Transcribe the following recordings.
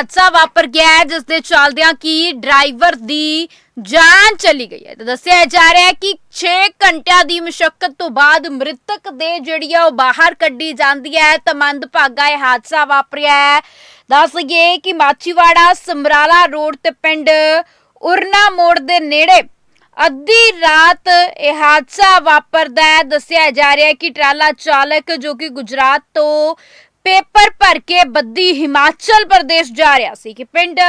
ਹਾਦਸਾ ਵਾਪਰ ਗਿਆ ਹੈ, ਜਿਸ ਦੇ ਚੱਲਦਿਆਂ ਕੀ ਡਰਾਈਵਰ ਦੀ ਜਾਨ ਚਲੀ ਗਈ ਹੈ। ਤੇ ਦੱਸਿਆ ਜਾ ਰਿਹਾ ਹੈ ਕਿ 6 ਘੰਟਿਆਂ ਦੀ ਮੁਸ਼ਕਲ ਤੋਂ ਬਾਅਦ ਮ੍ਰਿਤਕ ਦੇ ਜਿਹੜੀ ਆ ਉਹ ਬਾਹਰ ਕੱਢੀ ਜਾਂਦੀ ਹੈ, ਤਾਂ ਮੰਦਭਾਗਾ ਇਹ ਹਾਦਸਾ ਵਾਪਰਿਆ ਹੈ। ਦੱਸ ਗਏ ਕਿ ਮਾਚੀਵਾੜਾ ਸਮਰਾਲਾ ਰੋਡ ਤੇ ਪਿੰਡ ਉਰਨਾ ਮੋੜ ਦੇ ਨੇੜੇ ਅੱਧੀ ਰਾਤ ਇਹ ਹਾਦਸਾ ਵਾਪਰਦਾ ਹੈ। ਦੱਸਿਆ ਜਾ ਰਿਹਾ ਹੈ ਕਿ ਟਰਾਲਾ ਚਾਲਕ ਜੋ ਕਿ ਗੁਜਰਾਤ ਤੋਂ ਪੇਪਰ ਭਰ ਕੇ ਬੱਦੀ ਹਿਮਾਚਲ ਪ੍ਰਦੇਸ਼ ਜਾ ਰਿਹਾ ਸੀ ਕਿ ਪਿੰਡ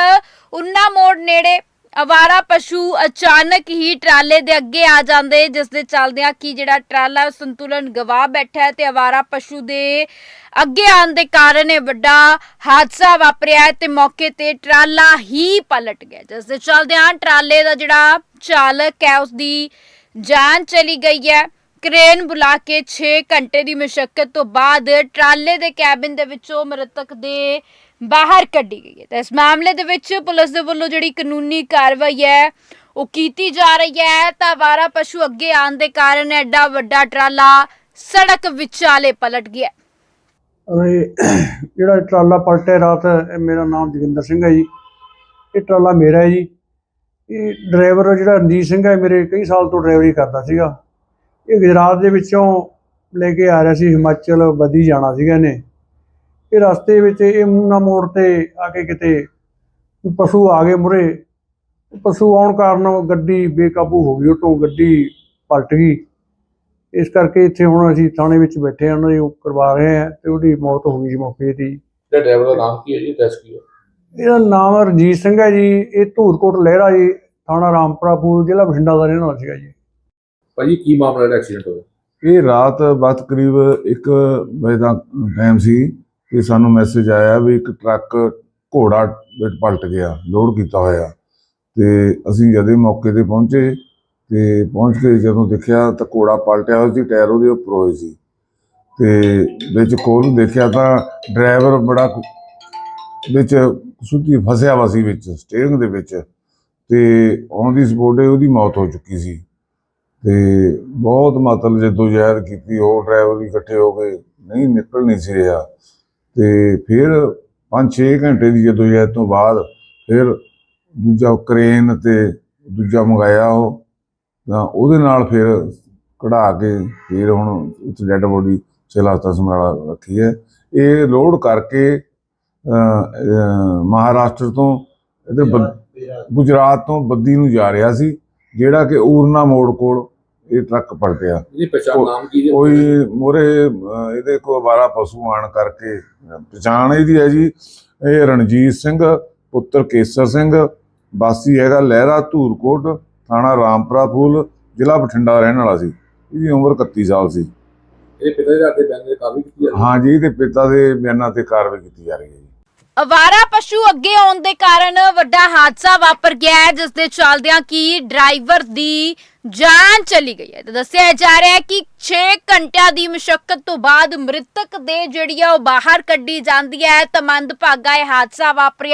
ਉਨਾ ਮੋੜ ਨੇੜੇ ਅਵਾਰਾ ਪਸ਼ੂ ਅਚਾਨਕ ਹੀ ਟਰਾਲੇ ਦੇ ਅੱਗੇ ਆ ਜਾਂਦੇ, ਜਿਸ ਦੇ ਚੱਲਦਿਆਂ ਕਿ ਜਿਹੜਾ ਟਰਾਲਾ ਸੰਤੁਲਨ ਗਵਾ ਬੈਠਾ ਹੈ ਤੇ ਅਵਾਰਾ ਪਸ਼ੂ ਦੇ ਅੱਗੇ ਆਉਣ ਦੇ ਕਾਰਨ ਇਹ ਵੱਡਾ ਹਾਦਸਾ ਵਾਪਰਿਆ ਹੈ ਤੇ ਮੌਕੇ ਤੇ ਟਰਾਲਾ ਹੀ ਪਲਟ ਗਿਆ, ਜਿਸ ਦੇ ਚੱਲਦਿਆਂ ਟਰਾਲੇ ਦਾ ਜਿਹੜਾ ਚਾਲਕ ਹੈ ਉਸ ਦੀ ਜਾਨ ਚਲੀ ਗਈ ਹੈ। ਕ੍ਰੇਨ ਬੁਲਾ ਕੇ 6 ਘੰਟੇ ਦੀ ਮੁਸ਼ਕਲ ਤੋਂ ਬਾਅਦ ਟਰਾਲੇ ਦੇ ਕੈਬਿਨ ਦੇ ਵਿੱਚੋਂ ਮ੍ਰਿਤਕ ਦੇ ਬਾਹਰ ਕੱਢੀ ਗਈ ਹੈ। ਤਾਂ ਇਸ ਮਾਮਲੇ ਦੇ ਵਿੱਚ ਪੁਲਿਸ ਦੇ ਵੱਲੋਂ ਜਿਹੜੀ ਕਾਨੂੰਨੀ ਕਾਰਵਾਈ ਹੈ, ਉਹ ਕੀਤੀ ਜਾ ਰਹੀ ਹੈ। ਤਾਂ ਵਾਰਾ ਪਸ਼ੂ ਅੱਗੇ ਆਉਣ ਦੇ ਕਾਰਨ ਐਡਾ ਵੱਡਾ ਟਰਾਲਾ ਸੜਕ ਵਿਚਾਲੇ ਪਲਟ ਗਿਆ ਅਰੇ, ਜਿਹੜਾ ਇਹ ਟਰਾਲਾ ਪਲਟਿਆ ਰਾਤ ਮੇਰਾ ਨਾਮ ਜੋਗਿੰਦਰ ਸਿੰਘ ਹੈ ਜੀ। ਇਹ ਟਰਾਲਾ ਮੇਰਾ ਹੈ ਜੀ। ਇਹ ਡਰਾਈਵਰ ਜਿਹੜਾ ਰਣਜੀਤ ਸਿੰਘ ਹੈ ਮੇਰੇ ਕਈ ਸਾਲ ਤੋਂ ਡਰਾਈਵਰੀ ਕਰਦਾ ਸੀਗਾ। ਇਹ ਗੁਜਰਾਤ ਦੇ ਵਿੱਚੋਂ ਲੈ ਕੇ ਆ ਰਿਹਾ ਸੀ ਹਿਮਾਚਲ ਬੱਦੀ ਜਾਣਾ ਸੀਗਾ ਇਹਨੇ। ਇਹ ਰਸਤੇ ਵਿੱਚ ਇਹ ਮੂਨਾ ਮੋੜ ਤੇ ਆ ਕੇ ਕਿਤੇ ਪਸ਼ੂ ਆ ਗਏ ਮੁਰੇ। ਪਸ਼ੂ ਆਉਣ ਕਾਰਨ ਗੱਡੀ ਬੇਕਾਬੂ ਹੋ ਗਈ ਉਹ ਤੋਂ ਗੱਡੀ ਪਲਟ ਗਈ। ਇਸ ਕਰਕੇ ਇੱਥੇ ਹੁਣ ਅਸੀਂ ਥਾਣੇ ਵਿੱਚ ਬੈਠੇ ਹਾਂ ਉਹਨਾਂ ਦੀ ਉਹ ਕਰਵਾ ਰਹੇ ਹਾਂ ਤੇ ਉਹਦੀ ਮੌਤ ਹੋ ਗਈ ਜੀ ਮੌਕੇ ਹੀ। ਤੇ ਡਰਾਈਵਰ ਦਾ ਨਾਮ ਕੀ ਹੈ ਜੀ ਐਡਰੈਸ ਕੀ ਹੈ? ਇਹਦਾ ਨਾਮ ਰਣਜੀਤ ਸਿੰਘ ਹੈ ਜੀ ਇਹ ਧੂਰਕੋਟ ਲਹਿਰਾ ਜੀ ਥਾਣਾ ਰਾਮਪੁਰਾ ਪੂਰ ਜ਼ਿਲ੍ਹਾ ਬਠਿੰਡਾ ਦਾ ਰਹਿਣ ਵਾਲਾ ਸੀਗਾ ਜੀ। ਭਾਜੀ, ਕੀ ਮਾਮਲਾ ਜਿਹੜਾ ਐਕਸੀਡੈਂਟ ਹੋਇਆ? ਇਹ ਰਾਤ ਵਕਤ ਕਰੀਬ 1 ਵਜੇ ਦਾ ਟਾਈਮ ਸੀ ਕਿ ਸਾਨੂੰ ਮੈਸੇਜ ਆਇਆ ਵੀ ਇੱਕ ਟਰੱਕ ਘੋੜਾ ਪਲਟ ਗਿਆ ਲੋਡ ਕੀਤਾ ਹੋਇਆ। ਤੇ ਅਸੀਂ ਜਦੇ ਮੌਕੇ ਤੇ ਪਹੁੰਚੇ ਤੇ ਪਹੁੰਚ ਕੇ ਜਦੋਂ ਦੇਖਿਆ ਤਾਂ ਘੋੜਾ ਪਲਟਿਆ ਹੋਇਆ ਸੀ, ਟਾਇਰ ਉਹਦੇ ਉੱਪਰ ਹੋਏ ਸੀ। ਤੇ ਵਿੱਚ ਕੋਲ ਦੇਖਿਆ ਤਾਂ ਡਰਾਈਵਰ ਬੜਾ ਵਿੱਚ ਸੁੱਤੀ ਫਸਿਆ ਵਾ ਸੀ ਵਿੱਚ ਸਟੀਅਰਿੰਗ ਦੇ ਵਿੱਚ। ਤੇ ਔਨ ਦੀ ਸਪੋਰਟ ਉਹਦੀ ਮੌਤ ਹੋ ਚੁੱਕੀ ਸੀ। ਤੇ ਬਹੁਤ ਮਤਲਬ ਜਦੋਜਹਿਦ ਕੀਤੀ ਉਹ ਡਰਾਈਵਰ ਵੀ ਇਕੱਠੇ ਹੋ ਕੇ ਨਹੀਂ ਨਿਕਲ ਨਹੀਂ ਸੀ ਰਿਹਾ। ਤੇ ਫਿਰ 5-6 ਘੰਟੇ ਦੀ ਜਦੋਜਹਿਦ ਤੋਂ ਬਾਅਦ ਫਿਰ ਦੂਜਾ ਕ੍ਰੇਨ ਤੇ ਦੂਜਾ ਮੰਗਾਇਆ ਉਹ ਤਾਂ ਉਹਦੇ ਨਾਲ ਫਿਰ ਕਢਾ ਕੇ ਫਿਰ ਹੁਣ ਉੱਥੇ ਡੈੱਡ ਬੋਡੀ ਹਸਪਤਾਲ ਸਮਰਾਲਾ ਰੱਖੀ ਹੈ। ਇਹ ਲੋਡ ਕਰਕੇ ਮਹਾਰਾਸ਼ਟਰ ਤੋਂ ਇਹਦੇ ਬੱਦ- ਗੁਜਰਾਤ ਤੋਂ ਬੱਦੀ ਨੂੰ ਜਾ ਰਿਹਾ ਸੀ ਜਿਹੜਾ ਕਿ ਊਰਨਾ ਮੋੜ ਕੋਲ ਇਹ ਟਰੱਕ ਪਲਟਿਆ ਇਹਦੀ ਪਛਾਣ ਨਾਮ ਕੀ ਹੈ ਕੋਈ ਮੋਰੇ ਇਹਦੇ ਕੋ ਅਵਾਰਾ ਪਸ਼ੂ ਆਣ ਕਰਕੇ ਪਛਾਣ ਇਹਦੀ ਹੈ ਜੀ ਇਹ ਰਣਜੀਤ ਸਿੰਘ ਪੁੱਤਰ ਕੇਸਰ ਸਿੰਘ ਵਾਸੀ ਹੈਗਾ ਲਹਿਰਾ ਧੂਰਕੋਟ ਥਾਣਾ ਰਾਮਪੁਰਾ ਫੂਲ ਜ਼ਿਲ੍ਹਾ ਬਠਿੰਡਾ ਰਹਿਣ ਵਾਲਾ ਸੀ। ਇਹਦੀ ਉਮਰ 31 ਸਾਲ ਸੀ। ਇਹਦੇ ਪਿਤਾ ਦੇ ਕੀਤੀ ਹੈ? ਹਾਂ ਜੀ ਇਹਦੇ ਪਿਤਾ ਦੇ ਬਿਆਨਾਂ ਤੇ ਕਾਰਵਾਈ ਕੀਤੀ ਜਾ ਰਹੀ ਹੈ ਜੀ। ਅਵਾਰਾ ਪਸ਼ੂ ਅੱਗੇ ਆਉਣ ਦੇ ਕਾਰਨ ਵੱਡਾ ਹਾਦਸਾ ਵਾਪਰ ਗਿਆ ਹੈ ਜਿਸ ਦੇ ਚੱਲਦਿਆਂ ਕਿ ਡਰਾਈਵਰ ਦੀ ਜਾਨ ਚਲੀ ਗਈ ਹੈ। ਤੇ ਦੱਸਿਆ ਜਾ ਰਿਹਾ ਹੈ ਕਿ 6 ਘੰਟਿਆਂ ਦੀ ਮੁਸ਼ਕਲ ਤੋਂ ਬਾਅਦ ਮ੍ਰਿਤਕ ਦੇ ਜਿਹੜੀ ਆ ਉਹ ਬਾਹਰ ਕੱਢੀ ਜਾਂਦੀ ਹੈ। ਤਾਂ ਮੰਦਭਾਗਾ ਇਹ ਹਾਦਸਾ ਵਾਪਰਿਆ